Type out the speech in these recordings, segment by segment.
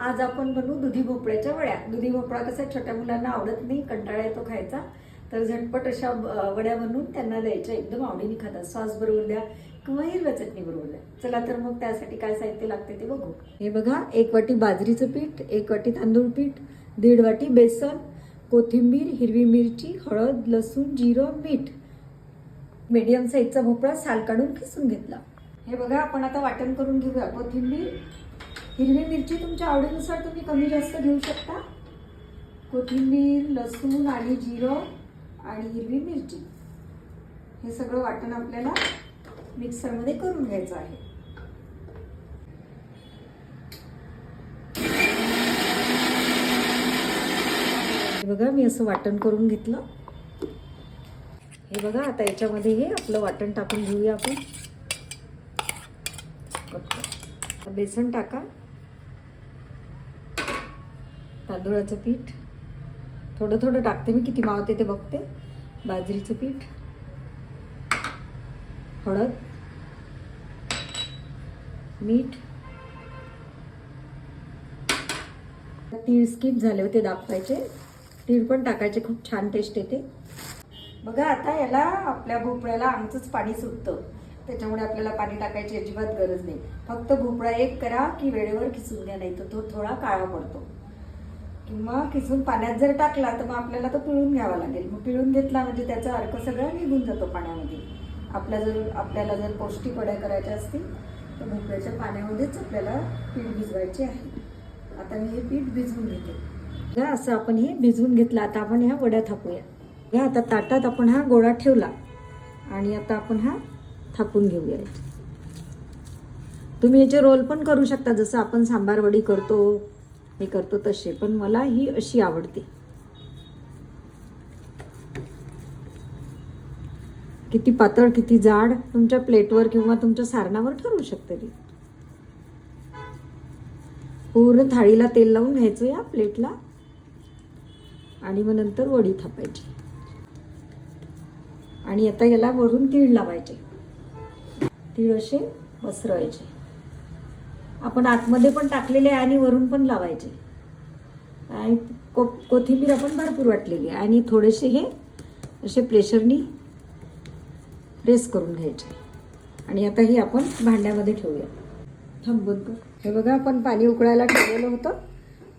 आज आपण बनवू दुधी भोपळ्याच्या वड्या. दुधी भोपळा कसा छोट्या मुलांना आवडत नाही कंटाळा येतो खायचा. तर झटपट अशा वड्या बनवून त्यांना द्यायच्या. एकदम आवडीने खातात. सॉस बरोबर द्या किंवा हिरव्या चटणी बरोबर द्या. चला तर मग त्यासाठी काय साहित्य लागते ते बघू. हे बघा एक वाटी बाजरीचं पीठ एक वाटी तांदूळ पीठ दीड वाटी बेसन कोथिंबीर हिरवी मिरची हळद लसूण जिरं मीठ. मीडियम साईजचा भोपळा साल काढून किसून घेतला. हे बघा आपण आता वाटण करून घेऊया. कोथिंबीर हिरवी मिरची तुमच्या आवडीनुसार तुम्ही कमी जास्त घेऊ शकता. कोथिंबीर लसूण आणि जिरं आणि हिरवी मिरची. हे सगळं वाटण आपल्याला मिक्सरमध्ये करून घ्यायचं आहे. हे बघा मी असं वाटण करून घेतलं. हे बघा आता याच्यामध्ये हे आपलं वाटण टाकून घेऊया आपण. बेसन टाका. तांदूळाचं पीठ. थोडं थोडं टाकते मी किती मावते ते बघते. बाजरीचं पीठ. हळद. मीठ. तीळ स्किप झाले होते दाखवायचे. तीळ पण टाकायचे खूप छान टेस्ट येते. बघा आता याला आपल्या भोपळ्याला आमचंच पाणी सुटतं. त्याच्यामुळे आपल्याला पाणी टाकायची अजिबात गरज नाही. फक्त भोपळा एक करा की वेळेवर खिसून घ्या नाही तर तो थोडा काळा पडतो. किंवा खिसून पाण्यात जर टाकला तर मग आपल्याला तो पिळून घ्यावा लागेल. मग पिळून घेतला म्हणजे त्याचा अर्क सगळा निघून जातो पाण्यामध्ये. आपल्या जर आपल्याला जर पौष्टिक वड्या करायच्या असतील तर भोपळ्याच्या पाण्यामध्येच आपल्याला पीठ भिजवायचे आहे. आता मी हे पीठ भिजवून घेते. असं आपण हे भिजवून घेतलं. आता आपण ह्या वड्या थापूया. बघा, आता ताटात आपण हा गोळा ठेवला. आणि आता आपण हा थापून घेऊया. तुम्ही याचे रोल पण करू शकता. जसं आपण सांबार वडी करतो हे करतो तसे पण मला ही अशी आवडते. किती पातळ किती जाड तुमच्या प्लेटवर किंवा तुमच्या सारणावर ठरवू शकते ती. पूर्ण थाळीला तेल लावून घ्यायचं या प्लेटला आणि मग नंतर वडी थापायची. आणि आता याला वरून तीळ लावायचे. तीळ असे पसरवायचे. आपण आतमध्ये पण टाकलेले आहे आणि वरून पण लावायचे. आणि को कोथिंबीर आपण भरपूर वाटलेली आहे. आणि थोडेसे हे असे प्रेशरनी प्रेस करून घ्यायचे. आणि आता ही आपण भांड्यामध्ये ठेवूया. थांबून कर. हे बघा आपण पाणी उकळायला ठेवलेलं होतं.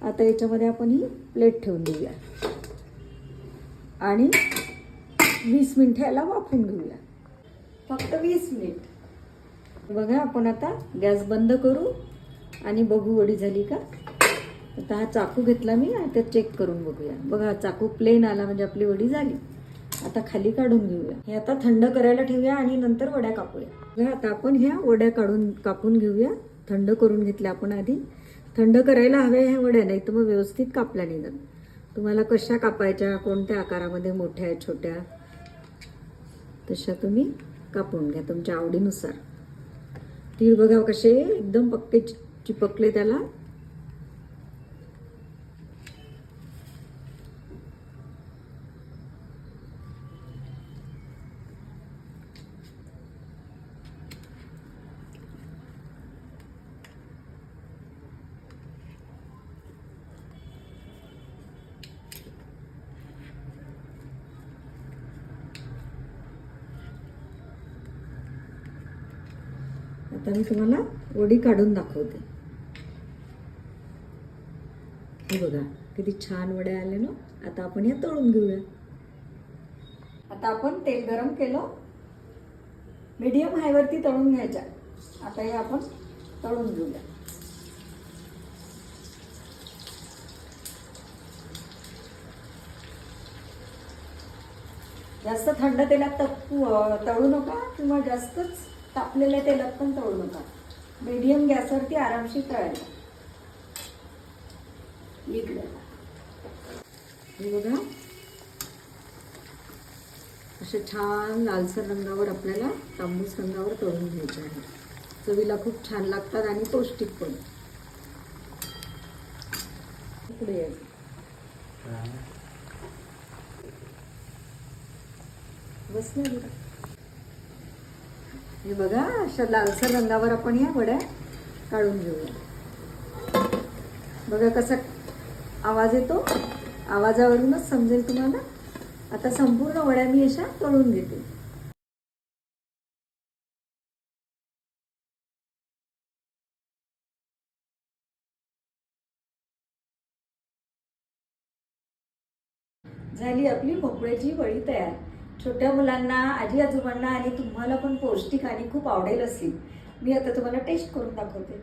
आता याच्यामध्ये आपण ही प्लेट ठेवून देऊया. आणि वीस मिनिटं याला वाफवून घेऊया. फक्त वीस मिनिट. बघा आपण आता गॅस बंद करू. आणि बघू वडी झाली का? आता हा चाकू घेतला मी आता चेक करून बघूया. बघा चाकू प्लेन आला म्हणजे आपली वडी झाली. आता खाली काढून घेऊया. हे आता थंड करायला ठेवूया आणि नंतर वड्या कापूया. बघा आता आपण ह्या वड्या काढून कापून घेऊया. थंड करून घेतल्या आपण आधी. थंड करायला हव्या ह्या वड्या नाही तर मग व्यवस्थित कापल्या नाही जात तुम्हाला कशा कापायच्या कोणत्या आकारामध्ये मोठ्या छोट्या? तशा तुम्ही कापून घ्या तुमच्या आवडीनुसार. तीळ बघा कसे एकदम पक्के चिपकले त्याला. आता मी तुम्हाला वडी काढून दाखवते. हे बघा किती छान वड्या आले ना? आता आपण या तळून घेऊया. आता आपण तेल गरम केलं. मीडियम हायवरती तळून घ्यायच्या. आता हे आपण तळून घेऊया. जास्त थंड तेलात तपू तळू नका किंवा जास्तच तापलेल्या तेलात पण तळू नका. मीडियम गॅसवरती आरामशीर तळायला. निघलं. हे बघा. असे छान लालसर रंगावर आपल्याला तांबूस रंगावर तळून घ्यायचे आहे. चवीला खूप छान लागतात आणि पौष्टिक पण. पुढे यायचं बसलं हे बघा अशा लालसर रंगावर आपण या वड्या काढून घेऊया. बघा कसं आवाज येतो? आवाजावरूनच समजेल तुम्हाला? आता संपूर्ण वड्या मी अशा तळून घेते. झाली आपली भोपळ्याची वडी तयार. छोट्या मुलांना आजी आजोबांना आणि तुम्हाला पण पौष्टिक आणि खूप आवडेल असेल. मी आता तुम्हाला टेस्ट करून दाखवते.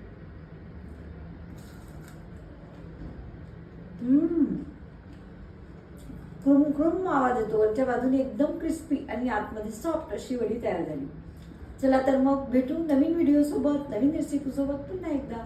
क्रुम क्रुम आवाज येतो. वरच्या बाजूने एकदम क्रिस्पी आणि आतमध्ये सॉफ्ट अशी वडी तयार झाली. चला तर मग भेटू नवीन व्हिडिओ सोबत नवीन रेसिपी सोबत पुन्हा एकदा.